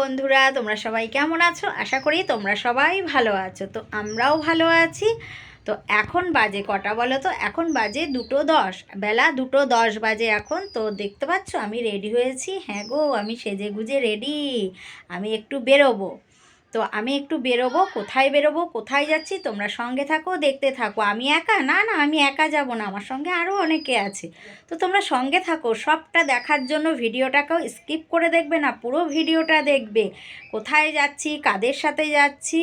বন্ধুরা, তোমরা সবাই কেমন আছো? আশা করি তোমরা সবাই ভালো আছো। তো আমরাও ভালো আছি। তো এখন বাজে কটা বলো তো? এখন বাজে দুটো দশ। বেলা দুটো দশ বাজে এখন। তো দেখতে পাচ্ছ, আমি রেডি হয়েছি। হ্যাঁ গো, আমি সেজে গুজে রেডি। আমি একটু বেরোবো। তো আমি একটু বেরোবো, কোথায় বেরোবো, কোথায় যাচ্ছি, তোমরা সঙ্গে থাকো, দেখতে থাকো। আমি একা? না না, আমি একা যাব না, আমার সঙ্গে আরও অনেকে আছে। তো তোমরা সঙ্গে থাকো, সবটা দেখার জন্য ভিডিওটাকেও স্কিপ করে দেখবে না, পুরো ভিডিওটা দেখবে। কোথায় যাচ্ছি, কাদের সাথে যাচ্ছি?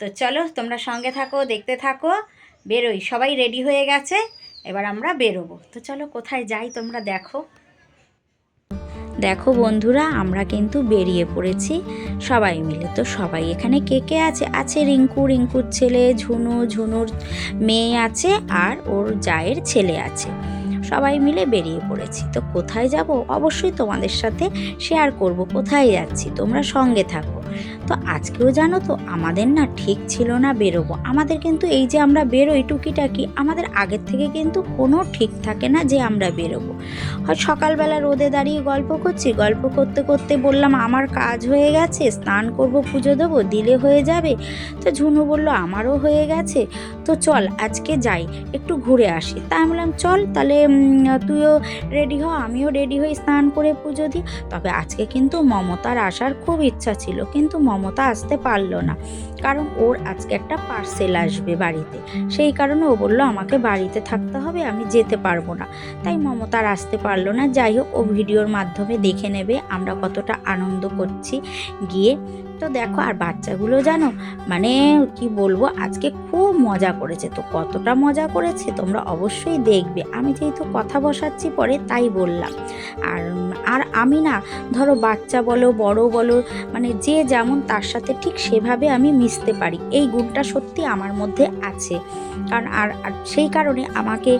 তো চলো, তোমরা সঙ্গে থাকো, দেখতে থাকো, বেরোই। সবাই রেডি হয়ে গেছে, এবার আমরা বেরোবো। তো চলো, কোথায় যাই তোমরা দেখো। দেখো বন্ধুরা, আমরা কিন্তু বেরিয়ে পড়েছি। সবাই মিলে তো সবাই এখানে কে কে আছে? আছে রিঙ্কু, রিঙ্কুর ছেলে, ঝুনু, ঝুনুর মেয়ে আছে আর ওর জায়ের ছেলে আছে। সবাই মিলে বেরিয়ে পড়েছি। তো কোথায় যাব? অবশ্যই তোমাদের সাথে শেয়ার করব। কোথায় যাচ্ছি? তোমরা সঙ্গে থাকো। তো আজকেও জানো তো আমাদের না ঠিক ছিল না বেরোবো। আমাদের কিন্তু এই যে আমরা বেরোই টুকিটাকি, আমাদের আগের থেকে কিন্তু কোনো ঠিক থাকে না যে আমরা বেরোবো। হয় সকালবেলা রোদে দাঁড়িয়ে গল্প করছি, গল্প করতে করতে বললাম, আমার কাজ হয়ে গেছে, স্নান করব, পুজো দেবো, দিলে হয়ে যাবে। তো ঝুনু বলল, আমারও হয়ে গেছে। তো চল, আজকে যাই, একটু ঘুরে আসি। তা আমি বললাম, চল, তাহলে তুইও রেডি হ, আমিও রেডি হই, স্নান করে পুজো দিই। তবে আজকে কিন্তু মমতার আসার খুব ইচ্ছা ছিল কিন্তু মমতা আসতে পারল না। কারণ ওর আজকে একটা পার্সেল আসবে বাড়িতে। সেই কারণে ও বলল, আমাকে বাড়িতে থাকতে হবে, আমি যেতে পারব না। তাই মমতার আসতে পারল না। যাই হোক, ও ভিডিওর মাধ্যমে দেখে নেবে আমরা কতটা আনন্দ করছি গিয়ে। তো দেখো, আর বাচ্চাগুলো জানো মানে কি বলব, আজকে খুব মজা করেছে তো। কতটা মজা করেছে তোমরা অবশ্যই দেখবে। আমি যেহেতু কথা বসাচ্ছি পরে তাই বললাম। আর আর আমি না, ধরো বাচ্চা বলো, বড় বলো মানে যে যেমন তার সাথে ঠিক সেভাবে আমি মিশতে পারি। এই গুণটা সত্যি আমার মধ্যে আছে। কারণ আর সেই কারণে আমাকে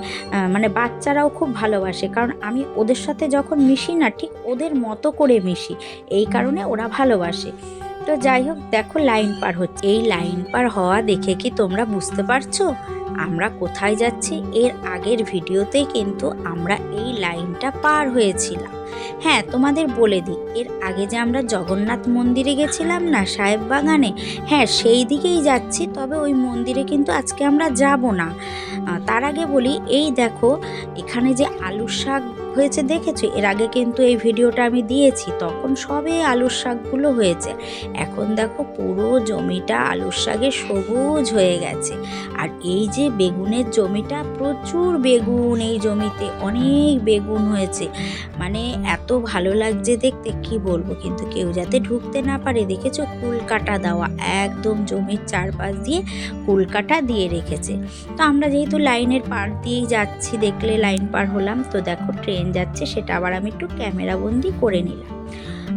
মানে বাচ্চারাও খুব ভালোবাসে। কারণ আমি ওদের সাথে যখন মিশি না, ঠিক ওদের মতো করে মিশি। এই কারণে ওরা ভালোবাসে। তো যাই হোক, দেখো লাইন পার হচ্ছে। এই লাইন পার হওয়া দেখে কি তোমরা বুঝতে পারছ? আমরা কোথায় যাচ্ছি এর আগের ভিডিওতেই কিন্তু আমরা এই লাইনটা পার হয়েছিলাম। হ্যাঁ তোমাদের বলে দিই, এর আগে যে আমরা জগন্নাথ মন্দিরে গেছিলাম না, সাহেব বাগানে হ্যাঁ সেই দিকেই যাচ্ছি, তবে ওই মন্দিরে কিন্তু আজকে আমরা যাব না। তার আগে বলি, এই দেখো, এখানে যে আলু শাক হয়েছে, দেখেছ। এর আগে কিন্তু এই ভিডিওটা আমি দিয়েছি, তখন সবে আলুর শাকগুলো হয়েছে। এখন দেখো পুরো জমিটা আলুর শাকে সবুজ হয়ে গেছে। আর এই যে বেগুনের জমিটা, প্রচুর বেগুন এই জমিতে, অনেক বেগুন হয়েছে। মানে এত ভালো লাগছে দেখতে, কি বলব? কিন্তু কেউ যাতে ঢুকতে না পারে, দেখেছ? কুলকাটা দেওয়া, একদম জমির চারপাশ দিয়ে কুলকাটা দিয়ে রেখেছে। তো আমরা যেহেতু লাইনের পার দিয়েই যাচ্ছি, দেখলে লাইন পার হলাম। তো দেখো, ট্রেন যাচ্ছে, সেটা আবার আমি একটু ক্যামেরাবন্দি করে নিলাম।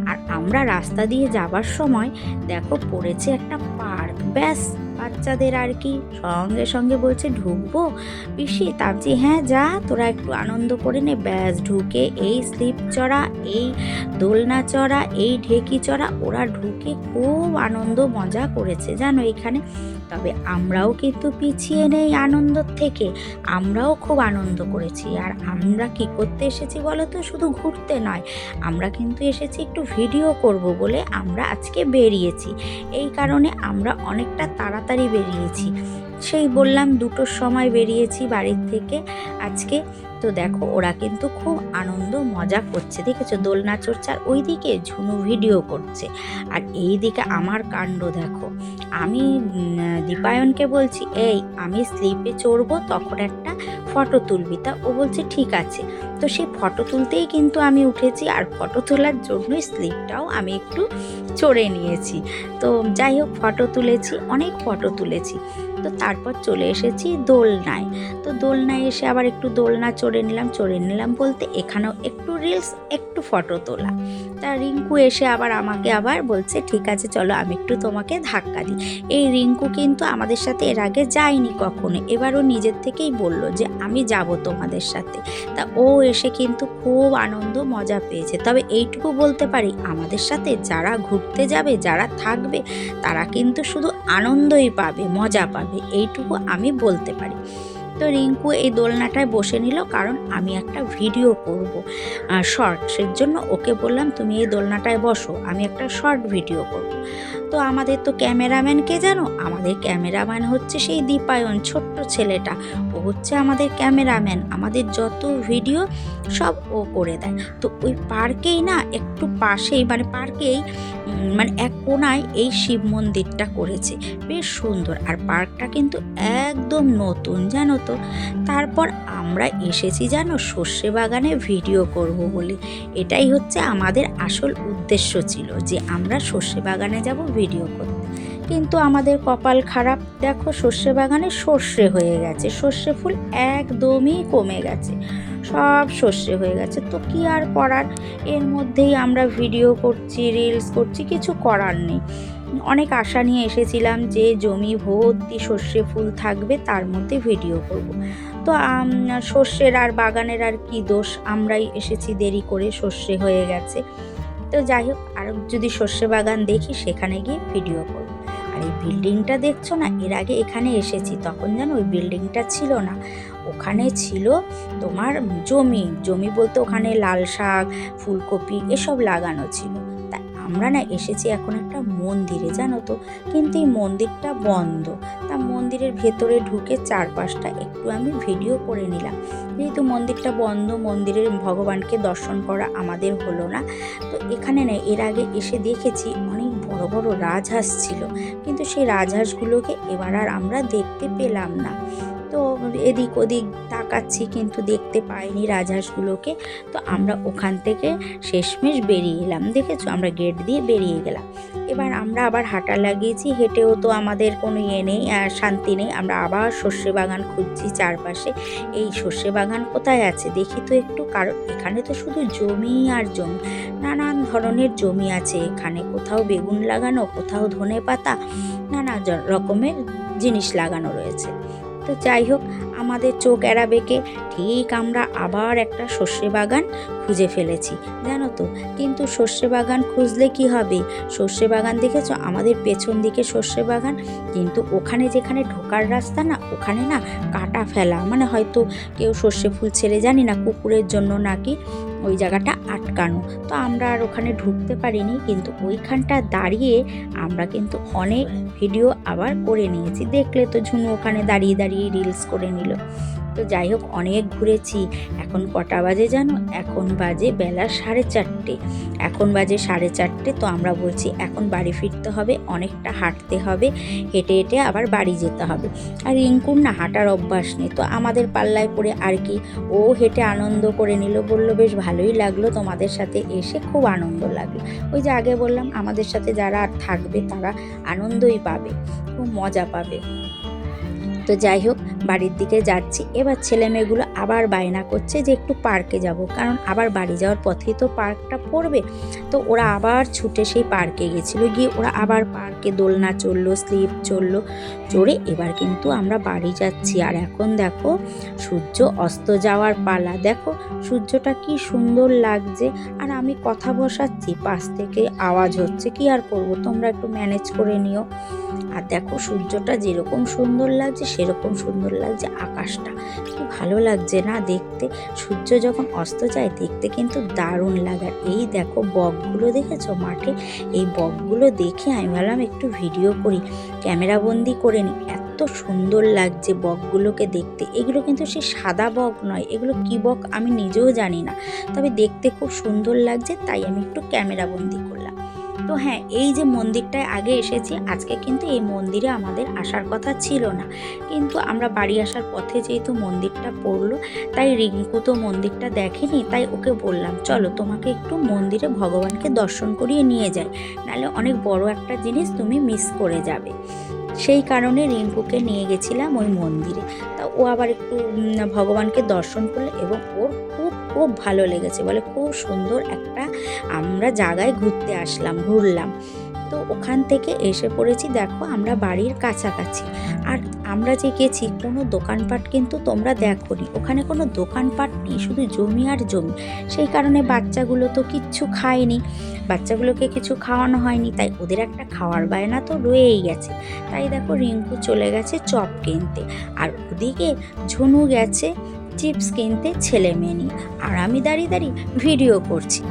আর আমরা রাস্তা দিয়ে যাবার সময় দেখো পড়েছে একটা পার্ক ব্যাস। বাচ্চাদের আর কি। সঙ্গে সঙ্গে বলছে, ঢুকবো? পিসি তা ভাবছি হ্যাঁ যা, তোরা একটু আনন্দ করে নে। ব্যাস, ঢুকে এই স্লিপ চড়া, এই দোলনা চড়া, এই ঢেকি চড়া, ওরা ঢুকে খুব আনন্দ, মজা করেছে, জানো, এখানে। তবে আমরাও কিন্তু পিছিয়ে নেই আনন্দ থেকে। আমরাও খুব আনন্দ করেছি। আর আমরা কি করতে এসেছি বলো তো? শুধু ঘুরতে নয়। আমরা কিন্তু এসেছি একটু ভিডিও করব বলে আমরা আজকে বেরিয়েছি। এই কারণে আমরা অনেকটা তাড়াতাড়ি বেরিয়েছি। সেই বললাম দুটোর সময় বেরিয়েছি বাড়ির থেকে। আজকে তো দেখো, ওরা কিন্তু খুব আনন্দ, মজা করছে, দেখেছ? দোলনা আর ওইদিকে ঝুনু ভিডিও করছে। আর এই দিকে আমার কাণ্ড দেখো। আমি দীপায়নকে বলছি, এই, আমি স্লিপে চড়বো, তখন একটা ফটো তুলবি। তা ও বলছে, ঠিক আছে। তো সেই ফটো তুলতেই কিন্তু আমি উঠেছি, আর ফটো তোলার জন্যই স্লিপটাও আমি একটু চড়ে নিয়েছি। তো যাই হোক ফটো তুলেছি, অনেক ফটো তুলেছি। তো তারপর চলে এসেছি দোলনায়। তো দোলনায় এসে আবার একটু দোলনা চড়ে নিলাম চড়ে নিলাম বলতে এখানেও একটু রিলস একটু ফটো তোলা। তা রিঙ্কু এসে আবার আমাকে আবার বলছে, ঠিক আছে, চলো আমি একটু তোমাকে ধাক্কা দিই। এই রিঙ্কু কিন্তু আমাদের সাথে এর আগে যায়নি কখনো। এবার ও নিজের থেকেই বলল যে, আমি যাব তোমাদের সাথে। তা ও এসে কিন্তু খুব আনন্দ, মজা পেয়েছে। তবে এইটুকু বলতে পারি, আমাদের সাথে যারা ঘুরতে যাবে, যারা থাকবে, তারা কিন্তু শুধু আনন্দই পাবে, মজা পাবে। এইটুকু আমি বলতে পারি। তো রিঙ্কু এই দোলনাটায় বসে নিল কারণ আমি একটা ভিডিও করব শর্টসের জন্য ওকে বললাম, তুমি এই দোলনাটায় বসো, আমি একটা শর্ট ভিডিও করব। তো আমাদের তো ক্যামেরাম্যান কে জানো? আমাদের ক্যামেরাম্যান হচ্ছে সেই দীপায়ন, ছোট্ট ছেলেটা। ও হচ্ছে আমাদের ক্যামেরাম্যান। আমাদের যত ভিডিও সব ও করে দেয়। তো ওই পার্কেই না একটু পাশেই মানে পার্কেই মানে এক কোনায় এই শিব মন্দিরটা করেছে। বেশ সুন্দর। আর পার্কটা কিন্তু একদম নতুন, জানো তো। তারপর আমরা এসেছি, জানো, সর্ষে বাগানে ভিডিও করব বলে। এটাই হচ্ছে আমাদের আসল উদ্দেশ্য ছিল যে আমরা সর্ষে বাগানে যাব ভিডিও করতে। কিন্তু আমাদের কপাল খারাপ। দেখো, সর্ষে বাগানে সর্ষে হয়ে গেছে। সর্ষে ফুল একদমই কমে গেছে। সব সর্ষে হয়ে গেছে। তো কি আর করার? এর মধ্যেই আমরা ভিডিও করছি রিলস করছি, কিছু করার নেই। অনেক আশা নিয়ে এসেছিলাম যে জমি ভর্তি সর্ষে ফুল থাকবে, তার মধ্যে ভিডিও করব। তো সর্ষের আর বাগানের আর কি দোষ? আমরাই এসেছি, দেরি করে সর্ষে হয়ে গেছে। তো যাই হোক, আর যদি সর্ষে বাগান দেখি, সেখানে গিয়ে ভিডিও করব। এই বিল্ডিংটা দেখছ না? এর আগে এখানে এসেছি, তখন যেন ওই বিল্ডিংটা ছিল না। ওখানে ছিল তোমার জমি। জমি বলতে ওখানে লাল শাক, ফুলকপি এসব লাগানো ছিল। তাই আমরা না এসেছি এখন একটা মন্দিরে, জানো তো? কিন্তু এই মন্দিরটা বন্ধ। তা মন্দিরের ভেতরে ঢুকে চারপাশটা একটু আমি ভিডিও করে নিলাম। যেহেতু মন্দিরটা বন্ধ, মন্দিরের ভগবানকে দর্শন করা আমাদের হলো না। তো এখানে না এর আগে এসে দেখেছি অনেক বড় বড় রাজহাঁস ছিল। কিন্তু সেই রাজহাঁসগুলোকে এবার আর আমরা দেখতে পেলাম না। তো এদিক ওদিক তাকাচ্ছি কিন্তু দেখতে পাইনি রাজহাঁসগুলোকে। তো আমরা ওখান থেকে শেষমেশ বেরিয়ে এলাম, দেখেছ? আমরা গেট দিয়ে বেরিয়ে গেলাম। এবার আমরা আবার হাঁটা লাগিয়েছি, হেঁটেও তো আমাদের কোনো ইয়ে নেই শান্তি নেই। আমরা আবার সর্ষে বাগান খুঁজছি চারপাশে। এই সর্ষে বাগান কোথায় আছে? দেখি তো একটু, কারণ এখানে তো শুধু জমি আর জমি। নানান ধরনের জমি আছে। এখানে কোথাও বেগুন লাগানো, কোথাও ধনে পাতা নানা রকমের জিনিস লাগানো রয়েছে। তো যাই হোক, আমাদের চোখ এড়াবেকে ঠিক আমরা আবার একটা সর্ষে বাগান খুঁজে ফেলেছি, জানো তো। কিন্তু সর্ষে বাগান খুঁজলে কি হবে? সর্ষে বাগান দেখেছ? আমাদের পেছন দিকে সর্ষে বাগান। কিন্তু ওখানে যেখানে ঢোকার রাস্তা না, ওখানে না কাটা ফেলা। মানে হয়তো কেউ সর্ষে ফুল ছেড়ে জানি না, কুকুরের জন্য নাকি। ওই জায়গাটা আটকানো তো আমরা আর ওখানে ঢুকতে পারিনি, কিন্তু ওইখানটা দাঁড়িয়ে আমরা কিন্তু অনেক ভিডিও আবার করে নিয়েছি। দেখলে তো ঝুনু ওখানে দাঁড়িয়ে দাঁড়িয়ে রিলস করে নিল। তো যাই হোক, অনেক ঘুরেছি। এখন কটা বাজে জানো? এখন বাজে বেলা সাড়ে চারটে। এখন বাজে সাড়ে চারটে, তো আমরা বলছি এখন বাড়ি ফিরতে হবে, অনেকটা হাঁটতে হবে, হেঁটে হেঁটে আবার বাড়ি যেতে হবে। আর রিঙ্কুর না হাঁটার অভ্যাস নেই, তো আমাদের পাল্লায় পড়ে আর কি, ও হেঁটে আনন্দ করে নিল, বলল, বেশ ভালোই লাগল তোমাদের সাথে এসে, খুব আনন্দ লাগল। ওই যে আগে বললাম, আমাদের সাথে যারা আর থাকবে, তারা আনন্দই পাবে, খুব মজা পাবে। তো যাই হোক, বাড়ির দিকে যাচ্ছি। এবার ছেলে মেয়েগুলো আবার বায়না করছে যে একটু পার্কে যাব, কারণ আবার বাড়ি যাওয়ার পথেই তো পার্কটা পড়বে। তো ওরা আবার ছুটে সেই পার্কে গেছিল, গিয়ে ওরা আবার পার্কে দোলনা চলল স্লিপ চলল চড়ে এবার কিন্তু আমরা বাড়ি যাচ্ছি। আর এখন দেখো, সূর্য অস্ত যাওয়ার পালা। দেখো, সূর্যটা কি সুন্দর লাগছে। আর আমি কথা বসাচ্ছি, পাশ থেকে আওয়াজ হচ্ছে, কি আর করব? তোমরা একটু ম্যানেজ করে নিও। আর দেখো সূর্যটা যেরকম সুন্দর লাগছে, সেরকম সুন্দর লাগছে আকাশটা। কি ভালো লাগছে না দেখতে? সূর্য যখন অস্ত যায়, দেখতে কিন্তু দারুণ লাগে। এই দেখো বকগুলো দেখেছ মাঠে? এই বকগুলো দেখে আমি ভাবলাম একটু ভিডিও করি ক্যামেরা বন্দি করে নিই। এত সুন্দর লাগছে বকগুলোকে দেখতে। এগুলো কিন্তু সে সাদা বক নয়, এগুলো কি বক আমি নিজেও জানি না। তবে দেখতে খুব সুন্দর লাগছে, তাই আমি একটু ক্যামেরা বন্দি করলাম তো হ্যাঁ এই যে মন্দিরটায় আগে এসেছি, আজকে কিন্তু এই মন্দিরে আমাদের আসার কথা ছিল না। কিন্তু আমরা বাড়ি আসার পথে যেহেতু মন্দিরটা পড়ল, তাই রিঙ্কু তো মন্দিরটা দেখেনি, তাই ওকে বললাম, চলো তোমাকে একটু মন্দিরে ভগবানকে দর্শন করিয়ে নিয়ে যাই, নাহলে অনেক বড় একটা জিনিস তুমি মিস করে যাবে। সেই কারণে রিঙ্কুকে নিয়ে গেছিলাম ওই মন্দিরে। তা ও আবার একটু ভগবানকে দর্শন করল এবং ওর খুব খুব ভালো লেগেছে। বলে খুব সুন্দর একটা আমরা জায়গায় ঘুরতে আসলাম, ঘুরলাম। তো ওখান থেকে এসে পড়েছি। দেখো, আমরা বাড়ির কাছাকাছি। আর আমরা যে গেছি, কোনো দোকানপাট কিন্তু তোমরা দেখোনি। ওখানে কোনো দোকানপাট নেই, শুধু জমি আর জমি। সেই কারণে বাচ্চাগুলো তো কিচ্ছু খায়নি। বাচ্চাগুলোকে কিছু খাওয়ানো হয়নি, তাই ওদের একটা খাওয়ার বায়না তো রয়েই গেছে। তাই দেখো, রিঙ্কু চলে গেছে চপ কিনতে। আর ওদিকে ঝুনু গেছে চিপস কিনতে ছেলে মেয়ে নিয়ে। আর আমি দাঁড়িয়ে দাঁড়িয়ে ভিডিও করছি।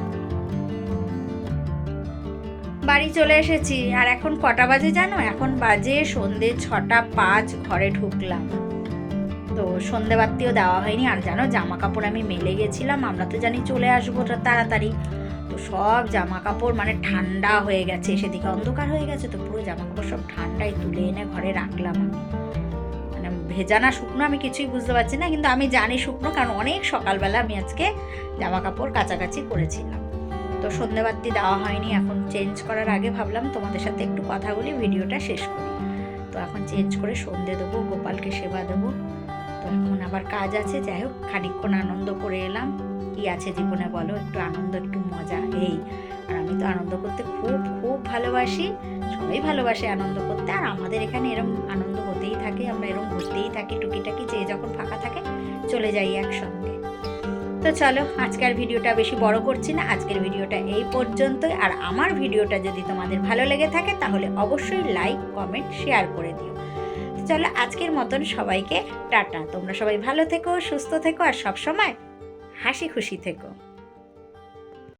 বাড়ি চলে এসেছি। আর এখন কটা বাজে জানো? এখন বাজে সন্ধে ছটা পাঁচ, ঘরে ঢুকলাম। তো সন্ধে বাত্তিও দেওয়া হয়নি। আর জানো জামা কাপড় আমি মেলে গেছিলাম। আমরা তো জানি চলে আসব তাড়াতাড়ি। তো সব জামা কাপড় মানে ঠান্ডা হয়ে গেছে। সেদিকে অন্ধকার হয়ে গেছে তো পুরো জামা কাপড় সব ঠান্ডায় তুলে এনে ঘরে রাখলাম আমি। মানে ভেজা না শুকনো আমি কিছুই বুঝতে পারছি না। কিন্তু আমি জানি শুকনো, কারণ অনেক সকালবেলা আমি আজকে জামা কাপড় কাচাকাচি করেছিলাম। তো সন্ধেবাতি দেওয়া হয়নি, এখন চেঞ্জ করার আগে ভাবলাম তোমাদের সাথে একটু কথা বলি, ভিডিওটা শেষ করি। তো এখন চেঞ্জ করে সন্ধে দেবো, গোপালকে সেবা দেবো। তো এখন আবার কাজ আছে, যাই হোক, খানিকক্ষণ আনন্দ করে এলাম। কি আছে জীবনে বলো, একটু আনন্দ, একটু মজা, এই। আর আমি তো আনন্দ করতে খুব খুব ভালোবাসি। সবাই ভালোবাসে আনন্দ করতে, আর আমাদের এখানে এরকম আনন্দ হতেই থাকে, আমরা এরকম ঘুরতেই থাকি, টুকিটাকি, যে যখন ফাঁকা থাকে, চলে যাই একসঙ্গে। তো চলো, আজকের ভিডিওটা বেশি বড় করছি না। আজকের ভিডিওটা এই পর্যন্তই। আর আমার ভিডিওটা যদি তোমাদের ভালো লেগে থাকে, তাহলে অবশ্যই লাইক কমেন্ট শেয়ার করে দিও। চলো, আজকের মতন সবাইকে টাটা। তোমরা সবাই ভালো থেকো, সুস্থ থেকো, আর সব সময় হাসি খুশি থেকো।